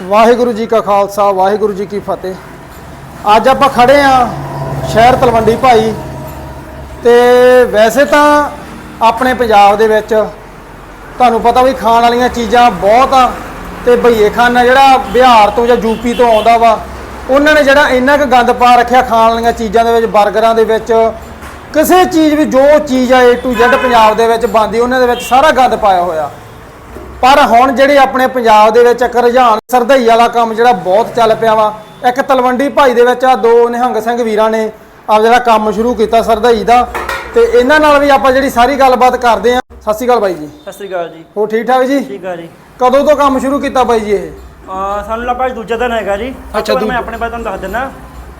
ਵਾਹਿਗੁਰੂ ਜੀ ਕਾ ਖਾਲਸਾ, ਵਾਹਿਗੁਰੂ ਜੀ ਕੀ ਫਤਿਹ। ਅੱਜ ਆਪਾਂ ਖੜੇ ਆ ਸ਼ਹਿਰ ਤਲਵੰਡੀ ਭਾਈ। ਤੇ ਵੈਸੇ ਤਾਂ ਆਪਣੇ ਪੰਜਾਬ ਦੇ ਵਿੱਚ ਤੁਹਾਨੂੰ ਪਤਾ ਵੀ ਖਾਣ ਵਾਲੀਆਂ ਚੀਜ਼ਾਂ ਬਹੁਤ ਆ, ਤੇ ਭਈਏ ਖਾਨਾ ਜਿਹੜਾ ਬਿਹਾਰ ਤੋਂ ਜਾਂ ਯੂਪੀ ਤੋਂ ਆਉਂਦਾ ਵਾ, ਉਹਨਾਂ ਨੇ ਜਿਹੜਾ ਇੰਨਾ ਕੁ ਗੰਦ ਪਾ ਰੱਖਿਆ ਖਾਣ ਵਾਲੀਆਂ ਚੀਜ਼ਾਂ ਦੇ ਵਿੱਚ 버ਗਰਾਂ ਦੇ ਵਿੱਚ, ਕਿਸੇ ਚੀਜ਼ ਵੀ ਜੋ ਚੀਜ਼ ਆ A to Z ਪੰਜਾਬ ਦੇ ਵਿੱਚ ਬਣਦੀ, ਉਹਨਾਂ ਦੇ ਵਿੱਚ ਸਾਰਾ ਗੰਦ ਪਾਇਆ ਹੋਇਆ। ਪਰ ਹੁਣ ਜਿਹੜੇ ਆਪਣੇ ਪੰਜਾਬ ਦੇ ਵਿੱਚ ਇੱਕ ਰੁਝਾਨ ਸਰਦਈ ਵਾਲਾ ਕੰਮ ਜਿਹੜਾ ਬਹੁਤ ਚੱਲ ਪਿਆ ਵਾ ਇੱਕ ਤਲਵੰਡੀ ਭਾਈ ਦੇ ਵਿੱਚ ਆ ਦੋ ਨਿਹੰਗ ਸਿੰਘ ਵੀਰਾਂ ਨੇ ਆਪ ਜਿਹੜਾ ਕੰਮ ਸ਼ੁਰੂ ਕੀਤਾ ਸਰਦਈ ਦਾ। ਤੇ ਇਹਨਾਂ ਨਾਲ ਵੀ ਆਪਾਂ ਜਿਹੜੀ ਸਾਰੀ ਗੱਲਬਾਤ ਕਰਦੇ ਆ। ਸਤਿ ਸ਼੍ਰੀ ਅਕਾਲ ਬਾਈ ਜੀ। ਸਤਿ ਸ੍ਰੀ ਅਕਾਲ ਜੀ। ਹੋ ਠੀਕ ਠਾਕ ਜੀ? ਠੀਕ ਆ ਜੀ। ਕਦੋਂ ਤੋਂ ਕੰਮ ਸ਼ੁਰੂ ਕੀਤਾ ਬਾਈ ਜੀ ਇਹ? ਅਹ ਸਾਨੂੰ ਲੱਗਾ ਅੱਜ ਦੂਜਾ ਦਿਨ ਹੈਗਾ ਜੀ। ਅੱਛਾ, ਮੈਂ। ਆਪਣੇ ਬਾਰੇ ਤੁਹਾਨੂੰ ਦੱਸ ਦਿੰਦਾ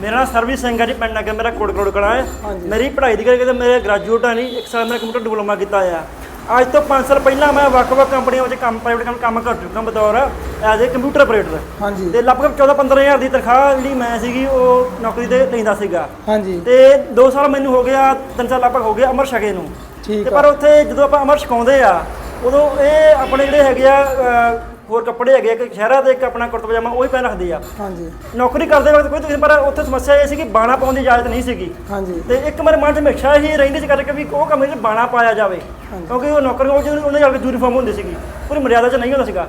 ਮੇਰਾ ਨਾਮ ਸਰਵਿਸ ਸਿੰਘ ਹੈ ਜੀ ਪਿੰਡ ਨਗਰ ਮੇਰਾ ਕੋੜ ਕੋੜ ਕਲਾ ਹੈ। ਮੇਰੀ ਪੜ੍ਹਾਈ ਦੀ ਕਰਕੇ ਤੇ ਮੇਰੇ ਗ੍ਰੈਜੂਏਟ ਆ ਨਹੀਂ ਇੱਕ ਸਾਲ ਮੈਂ ਕੰਪਿਊਟਰ ਡਿਪਲੋਮਾ ਕੀਤਾ ਆ ਅੱਜ ਤੋਂ 5 ਸਾਲ ਪਹਿਲਾਂ ਮੈਂ ਵੱਖ-ਵੱਖ ਕੰਪਨੀਆਂ ਵਿੱਚ ਕੰਮ ਪ੍ਰਾਈਵੇਟ ਕੰਮ ਕੰਮ ਕਰ ਚੁੱਕਾ ਬਤੌਰ ਐਜ਼ ਏ ਕੰਪਿਊਟਰ ਆਪਰੇਟਰ ਹਾਂਜੀ। ਤੇ ਲਗਭਗ 14-15000 ਦੀ ਤਨਖਾਹ ਜਿਹੜੀ ਮੈਂ ਸੀਗੀ ਉਹ ਨੌਕਰੀ ਤੇ ਲੈਂਦਾ ਸੀਗਾ। ਹਾਂਜੀ। ਤੇ 2 ਸਾਲ ਮੈਨੂੰ ਹੋ ਗਿਆ 3 ਸਾਲ ਲਗਭਗ ਹੋ ਗਿਆ ਅਮਰ ਸ਼ਕੇ ਨੂੰ। ਠੀਕ ਤੇ ਪਰ ਉੱਥੇ ਜਦੋਂ ਆਪਾਂ ਅਮਰ ਛਕਾਉਂਦੇ ਆ ਉਦੋਂ ਇਹ ਆਪਣੇ ਜਿਹੜੇ ਹੈਗੇ ਆ ਹੋਰ ਕੱਪੜੇ ਹੈਗੇ ਆ ਕਿ ਸ਼ਹਿਰਾਂ ਦੇ ਇੱਕ ਆਪਣਾ ਕੁੜਤਾ ਪਜਾਮਾ ਉਹ ਪਹਿਨ ਰੱਖਦੇ ਆ। ਹਾਂਜੀ। ਨੌਕਰੀ ਕਰਦੇ ਵਕਤ ਕੋਈ ਤੁਸੀਂ ਪਰ ਉੱਥੇ ਸਮੱਸਿਆ ਇਹ ਸੀ ਕਿ ਬਾਣਾ ਪਾਉਣ ਦੀ ਇਜਾਜ਼ਤ ਨਹੀਂ ਸੀਗੀ। ਹਾਂਜੀ। ਤੇ ਇੱਕ ਮੇਰੇ ਮਨ 'ਚ ਹਮੇਸ਼ਾ ਹੀ ਰਹਿੰਦੀ ਸੀ ਕਰਕੇ ਵੀ ਉਹ ਕੰਮ ਵਿੱਚ ਬਾਣਾ ਪਾਇਆ ਜਾਵੇ। ਕਿਉਂਕਿ ਉਹ ਨੌਕਰ ਉਹ ਜਿਹਨੂੰ ਉਹਦੇ ਨਾਲ ਯੂਨੀਫਾਰਮ ਹੁੰਦੀ ਸੀਗੀ। ਪੂਰੀ ਮਰਿਆਦਾ 'ਚ ਨਹੀਂ ਹੁੰਦਾ ਸੀਗਾ।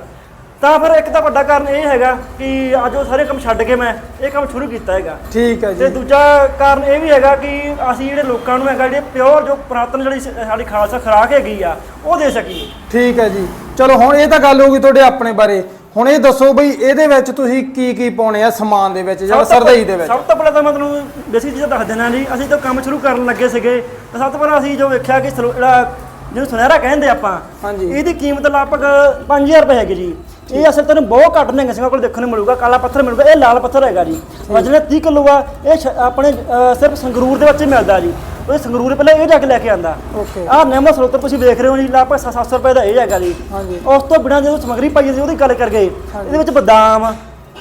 ਤਾਂ ਫਿਰ ਇੱਕ ਤਾਂ ਵੱਡਾ ਕਾਰਨ ਇਹ ਹੈਗਾ ਕਿ ਅੱਜ ਉਹ ਸਾਰੇ ਕੰਮ ਛੱਡ ਕੇ ਮੈਂ ਇਹ ਕੰਮ ਸ਼ੁਰੂ ਕੀਤਾ ਹੈਗਾ। ਠੀਕ ਹੈ ਤੇ ਜੀ ਦੂਜਾ ਕਾਰਨ ਇਹ ਵੀ ਹੈਗਾ ਕਿ ਅਸੀਂ ਜਿਹੜੇ ਲੋਕਾਂ ਨੂੰ ਹੈਗਾ ਜਿਹੜੇ ਪਿਓਰ ਜੋ ਪੁਰਾਤਨ ਜਿਹੜੀ ਸ- ਸਾਡੀ ਖਾਲਸਾ ਖੁਰਾਕ ਹੈਗੀ ਆ ਉਹ ਦੇ ਸਕੀਏ। ਠੀਕ ਹੈ ਜੀ। ਚਲੋ ਹੁਣ ਇਹ ਤਾਂ ਗੱਲ ਹੋ ਗਈ ਤੁਹਾਡੇ ਆਪਣੇ ਬਾਰੇ। ਹੁਣ ਇਹ ਦੱਸੋ ਬਈ ਇਹਦੇ ਵਿੱਚ ਤੁਸੀਂ ਕੀ ਕੀ ਪਾਉਣੇ ਆ ਸਮਾਨ ਦੇ ਵਿੱਚ ਜਿਹੜਾ ਸਭ ਤੋਂ ਸਰਦਈ ਦੇ ਵਿੱਚ? ਸਭ ਤੋਂ ਪਹਿਲਾਂ ਤਾਂ ਮੈਂ ਤੁਹਾਨੂੰ ਬੇਸਿਕ ਚੀਜ਼ਾਂ ਦੱਸ ਦੇਣਾ ਜੀ। ਅਸੀਂ ਤਾਂ ਕੰਮ ਸ਼ੁਰੂ ਕਰਨ ਲੱਗੇ ਸੀਗੇ। ਤਾਂ ਸਭ ਤੋਂ ਪਹਿਲਾਂ ਅਸੀਂ ਜੋ ਵੇਖਿਆ ਕਿ ਸਲੋ- ਜਿਹੜਾ ਜਿਹਨੂੰ ਸੁਨਹਿਰਾ ਕਹਿੰਦੇ ਆਪਾਂ ਹਾਂਜੀ। ਇਹਦੀ ਕੀਮਤ ਲਗਭਗ 5000 ਰੁਪਏ ਹੈਗੀ ਜੀ। ਇਹ ਅਸਲ ਤੁਹਾਨੂੰ ਬਹੁਤ ਘੱਟ ਨਿਹੰਗ ਸਿੰਘਾਂ ਕੋਲ ਦੇਖਣ ਨੂੰ ਮਿਲੂਗਾ ਕਾਲਾ ਪੱਥਰ ਮਿਲੂਗਾ ਇਹ ਲਾਲ ਪੱਥਰ ਹੈਗਾ ਜੀ। ਵਜਨ 30 ਕਿਲੋ ਆ ਇਹ ਸ਼- ਆਪਣੇ ਸਿਰਫ ਸੰਗਰੂਰ ਦੇ ਵਿੱਚ ਹੀ ਮਿਲਦਾ ਜੀ। ਉਹ ਸੰਗਰੂਰ ਪਹਿਲਾਂ ਇਹ ਜਾ ਕੇ ਲੈ ਕੇ ਆਂਦਾ। ਓਕੇ। ਆਹ ਨਿੰਮ ਸਰੋਤਰ ਤੁਸੀਂ ਵੇਖ ਰਹੇ ਹੋ ਜੀ ਲਗਭਗ 700 ਰੁਪਏ ਦਾ ਇਹ ਹੈਗਾ ਜੀ। ਹਾਂਜੀ। ਉਸ ਤੋਂ ਬਿਨਾਂ ਜਦੋਂ ਸਮਗਰੀ ਪਾਈ ਸੀ ਉਹਦੀ ਗੱਲ ਕਰ ਗਏ ਇਹਦੇ ਵਿੱਚ ਬਦਾਮ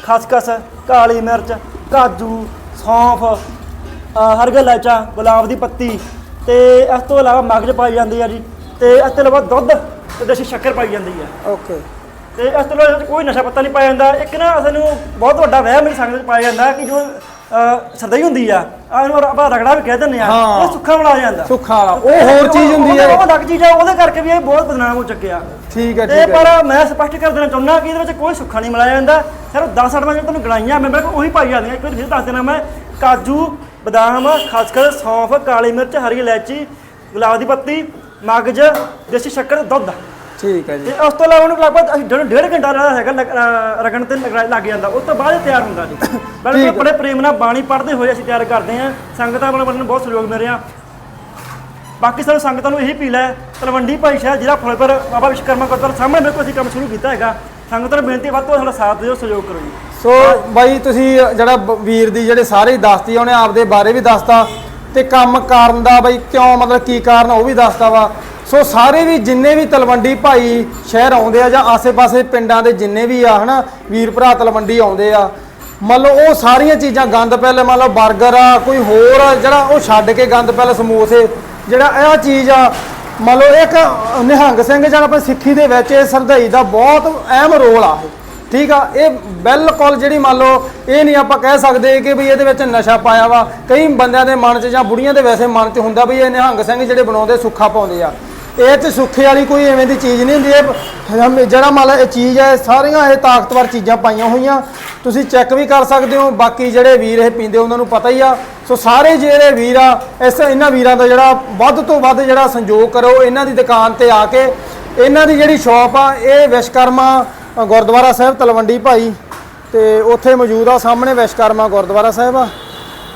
ਖਸਖਸ ਕਾਲੀ ਮਿਰਚ ਕਾਜੂ ਸੌਂਫ ਅਹ ਹਰਗਲ ਇਲਾਇਚਾ ਗੁਲਾਬ ਦੀ ਪੱਤੀ ਤੇ ਇਸ ਤੋਂ ਇਲਾਵਾ ਮਗਜ ਪਾਈ ਜਾਂਦੀ ਆ ਜੀ। ਤੇ ਇਸ ਤੋਂ ਇਲਾਵਾ ਦੁੱਧ ਤੇ ਦੇਸੀ ਸ਼ੱਕਰ ਪਾਈ ਜਾਂਦੀ ਆ। ਓਕੇ। ਤੇ ਇਸ ਤੋਂ ਇਲਾਵਾ ਕੋਈ ਨਸ਼ਾ ਪੱਤਾ ਨਹੀਂ ਪਾਇਆ ਜਾਂਦਾ। ਇੱਕ ਨਾ ਸਾਨੂੰ ਬਹੁਤ ਵੱਡਾ ਵਹਿਮ ਮੇਰੀ ਸੰਗਤ ਵਿੱਚ ਪਾਇਆ ਜਾਂਦਾ ਕਿ ਜੋ ਅਹ ਸਰਦਈ ਹੁੰਦੀ ਆ ਆ ਇਹਨੂੰ ਆਪਾਂ ਰਗੜਾ ਵੀ ਕਹਿ ਦਿੰਦੇ ਆ ਹਾਂ। ਉਹ ਸੁੱਖਾ ਬਣਾ ਜਾਂਦਾ। ਸੁੱਖਾ ਵਾਲਾ ਉਹ ਹੋਰ ਚੀਜ਼ ਹੁੰਦੀ ਹੈ ਉਹ ਅਲੱਗ ਚੀਜ਼ ਆ ਉਹਦੇ ਕਰਕੇ ਵੀ ਇਹ ਬਹੁਤ ਬਦਨਾਮ ਹੋ ਚੁੱਕਿਆ। ਠੀਕ ਹੈ ਤੇ ਠੀਕ ਹੈ ਪਰ ਮੈਂ ਸਪਸ਼ਟ ਕਰ ਦੇਣਾ ਚਾਹੁੰਦਾ ਕਿ ਇਹਦੇ ਵਿੱਚ ਕੋਈ ਸੁੱਖਾ ਨਹੀਂ ਮਿਲਾਇਆ ਜਾਂਦਾ। ਸਿਰਫ 10 ਅੱਠ ਮੈਂ ਤੁਹਾਨੂੰ ਗਣਾਈਆਂ ਮੈਂ ਬਿਲਕੁਲ ਉਹੀ ਪਾਈ ਜਾਂਦੀਆਂ। ਇੱਕ ਵਾਰ ਫਿਰ ਦੱਸ ਦੇਣਾ ਮੈਂ ਕਾਜੂ ਬਦਾਮ ਖਸਖਸ ਸੌਂਫ ਕਾਲੀ ਮਿਰਚ ਹਰੀ ਇਲਾਇਚੀ ਗੁਲਾਬ ਦੀ ਪੱਤੀ ਮਗਜ ਦੇਸੀ ਸ਼ੱਕਰ ਦੁੱਧ। ਠੀਕ ਹੈ ਜੀ। ਤੇ ਉਸ ਤੋਂ ਇਲਾਵਾ ਉਹਨੂੰ ਲਗਭਗ ਅਸੀਂ ਡੇਢ ਡੇਢ ਘੰਟਾ ਜਿਹੜਾ ਹੈਗਾ ਰਗੜਨ ਤੇ ਲਗ ਜਾਂਦਾ। ਉਸ ਤੋਂ ਬਾਅਦ ਤਿਆਰ ਹੁੰਦਾ ਜੀ। ਬਲਕਿ ਬੜੇ ਪ੍ਰੇਮ ਨਾਲ ਬਾਣੀ ਪੜ੍ਹਦੇ ਹੋਏ ਅਸੀਂ ਤਿਆਰ ਕਰਦੇ ਹਾਂ। ਸੰਗਤਾਂ ਵੱਲੋਂ ਮੈਨੂੰ ਬਹੁਤ ਸਹਿਯੋਗ ਮਿਲ ਰਿਹਾ। ਬਾਕੀ ਸਾਨੂੰ ਸੰਗਤਾਂ ਨੂੰ ਇਹੀ ਅਪੀਲ ਹੈ ਤਲਵੰਡੀ ਭਾਈ ਸ਼ਾਹ ਜਿਹੜਾ ਫੁਲਪੁਰ ਬਾਬਾ ਵਿਸ਼ਕਰਮਾ ਗੁਰਦੁਆਰਾ ਸਾਹਮਣੇ ਮੇਰੇ ਕੋਲ ਅਸੀਂ ਕੰਮ ਸ਼ੁਰੂ ਕੀਤਾ ਹੈਗਾ। ਸੰਗਤਾਂ ਨੂੰ ਬੇਨਤੀ ਵੱਧ ਤੋਂ ਸਾਡਾ ਸਾਥ ਦਿਓ ਸਹਿਯੋਗ ਕਰੋ ਜੀ। ਸੋ ਬਾਈ ਤੁਸੀਂ ਜਿਹੜਾ ਵੀਰ ਦੀ ਜਿਹੜੇ ਸਾਰੇ ਦੱਸਤੀ ਉਹਨੇ ਆਪਦੇ ਬਾਰੇ ਵੀ ਦੱਸਤਾ। ਤੇ ਕੰਮ ਕਰਨ ਦਾ ਬਾਈ ਕਿਉਂ ਮਤਲਬ ਕੀ ਕਾਰਨ ਉਹ ਵੀ ਦੱਸਤਾ ਵਾ। ਸੋ ਸਾਰੇ ਵੀ ਜਿੰਨੇ ਵੀ ਤਲਵੰਡੀ ਭਾਈ ਸ਼ਹਿਰ ਆਉਂਦੇ ਆ ਜਾਂ ਆਸੇ-ਪਾਸੇ ਪਿੰਡਾਂ ਦੇ ਜਿੰਨੇ ਵੀ ਆ ਹਨਾ ਵੀਰ ਭਰਾ ਤਲਵੰਡੀ ਆਉਂਦੇ ਆ ਮੰਨ ਲਓ ਉਹ ਸਾਰੀਆਂ ਚੀਜ਼ਾਂ ਗੰਦ ਪਹਿਲੇ ਮੰਨ ਲਓ 버ਗਰ ਆ ਕੋਈ ਹੋਰ ਆ, ਜਿਹੜਾ ਉਹ ਛੱਡ ਕੇ ਗੰਦ ਪਹਿਲੇ ਸਮੋਸੇ ਜਿਹੜਾ ਇਹ ਚੀਜ਼ ਆ ਮੰਨ ਲਓ ਇੱਕ ਨਿਹੰਗ ਸਿੰਘ ਜਿਹੜਾ ਆਪਾਂ ਸਿੱਖੀ ਦੇ ਵਿੱਚ ਇਹ ਸਰਦਾਈ ਦਾ ਬਹੁਤ ਅਹਿਮ ਰੋਲ ਆ ਇਹ ਠੀਕ ਆ? ਇਹ ਬਿਲਕੁਲ ਜਿਹੜੀ ਮੰਨ ਲਓ ਇਹ ਨਹੀਂ ਆਪਾਂ ਕਹਿ ਸਕਦੇ ਕਿ ਵੀ ਇਹਦੇ ਵਿੱਚ ਨਸ਼ਾ ਪਾਇਆ ਵਾ। ਕਈ ਬੰਦਿਆਂ ਦੇ ਮਨ 'ਚ ਜਾਂ ਬੁੜੀਆਂ ਦੇ ਵੈਸੇ ਮਨ 'ਚ ਹੁੰਦਾ ਵੀ ਇਹ ਨਿਹੰਗ ਸਿੰਘ ਜਿਹੜੇ ਬਣਾਉਂਦੇ ਸੁੱਖਾ ਪਾਉਂਦੇ ਆ। ਇਹ ਤੇ ਸੁੱਖੇ ਵਾਲੀ ਕੋਈ ਐਵੇਂ ਦੀ ਚੀਜ਼ ਨਹੀਂ ਹੁੰਦੀ, ਇਹ ਹਮ- ਜਿਹੜਾ ਮੰਨ ਲਓ ਇਹ ਚੀਜ਼ ਹੈ, ਸਾਰੀਆਂ ਇਹ ਤਾਕਤਵਰ ਚੀਜ਼ਾਂ ਪਾਈਆਂ ਹੋਈਆਂ। ਤੁਸੀਂ ਚੈੱਕ ਵੀ ਕਰ ਸਕਦੇ ਹੋ, ਬਾਕੀ ਜਿਹੜੇ ਵੀਰ ਇਹ ਪੀਂਦੇ ਉਹਨਾਂ ਨੂੰ ਪਤਾ ਹੀ ਆ। ਸੋ ਸਾਰੇ ਜਿਹੜੇ ਵੀਰ ਆ, ਇਸ ਇਹਨਾਂ ਵੀਰਾਂ ਦਾ ਜਿਹੜਾ ਵੱਧ ਤੋਂ ਵੱਧ ਜਿਹੜਾ ਸੰਯੋਗ ਕਰੋ, ਇਹਨਾਂ ਦੀ ਦੁਕਾਨ ਤੇ ਆ ਕੇ, ਇਹਨਾਂ ਦੀ ਜਿਹੜੀ ਸ਼ਾਪ ਆ, ਇਹ ਵਿਸ਼ਕਰਮਾ ਗੁਰਦੁਆਰਾ ਸਾਹਿਬ ਤਲਵੰਡੀ ਭਾਈ ਤੇ ਉੱਥੇ ਮੌਜੂਦ ਆ, ਸਾਹਮਣੇ ਵਿਸ਼ਕਰਮਾ ਗੁਰਦੁਆਰਾ ਸਾਹਿਬ ਆ।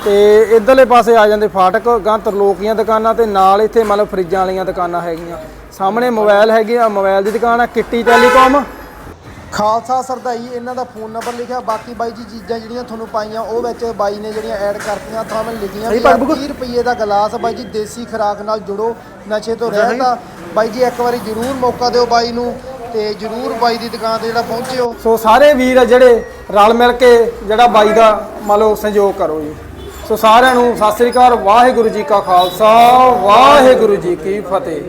ਤੇ ਇਧਰਲੇ ਪਾਸੇ ਆ ਜਾਂਦੇ ਫਾਟਕ ਗਾਂ ਤਰਲੋਕੀਆਂ ਦੁਕਾਨਾਂ ਤੇ ਨਾਲ ਇੱਥੇ ਮਤਲਬ ਫਰਿੱਜਾਂ ਵਾਲੀਆਂ ਦੁਕਾਨਾਂ ਹੈਗੀਆਂ। ਸਾਹਮਣੇ ਮੋਬਾਈਲ ਹੈਗੇ ਆ ਮੋਬਾਈਲ ਦੀ ਦੁਕਾਨ ਆ ਕਿੱਟੀ ਟੈਲੀਕਾਮ। ਖਾਲਸਾ ਸਰਦਾਈ ਇਹਨਾਂ ਦਾ ਫੋਨ ਨੰਬਰ ਲਿਖਿਆ ਬਾਕੀ ਬਾਈ ਜੀ ਚੀਜ਼ਾਂ ਜਿਹੜੀਆਂ ਤੁਹਾਨੂੰ ਪਾਈਆਂ ਉਹ ਵਿੱਚ ਬਾਈ ਨੇ ਜਿਹੜੀਆਂ ਐਡ ਕਰਤੀਆਂ ਤੁਹਾਨੂੰ ਲਿਖੀਆਂ ਵੀ ਭਾਗ ਬੁੱਕ। 30 ਰੁਪਏ ਦਾ ਗਲਾਸ ਬਾਈ ਜੀ ਦੇਸੀ ਖੁਰਾਕ ਨਾਲ ਜੁੜੋ ਨਸ਼ੇ ਤੋਂ ਰਹਿਤ ਬਾਈ ਜੀ ਇੱਕ ਵਾਰੀ ਜਰੂਰ ਮੌਕਾ ਦਿਓ ਬਾਈ ਨੂੰ ਤੇ ਜਰੂਰ ਬਾਈ ਦੀ ਦੁਕਾਨ ਤੇ ਜਿਹੜਾ ਪਹੁੰਚਿਓ। ਸੋ ਸਾਰੇ ਵੀਰ ਆ ਜਿਹੜੇ ਰਲ ਮਿਲ ਕੇ ਜਿਹੜਾ ਬਾਈ ਦਾ ਮੰਨ ਲਓ ਸਹਿਯੋਗ ਕਰੋ ਜੀ। ਸੋ ਸਾਰਿਆਂ ਨੂੰ ਸਤਿ ਸ੍ਰੀ ਅਕਾਲ ਵਾਹਿਗੁਰੂ ਜੀ ਕਾ ਖਾਲਸਾ ਵਾਹਿਗੁਰੂ ਜੀ ਕੀ ਫਤਿਹ।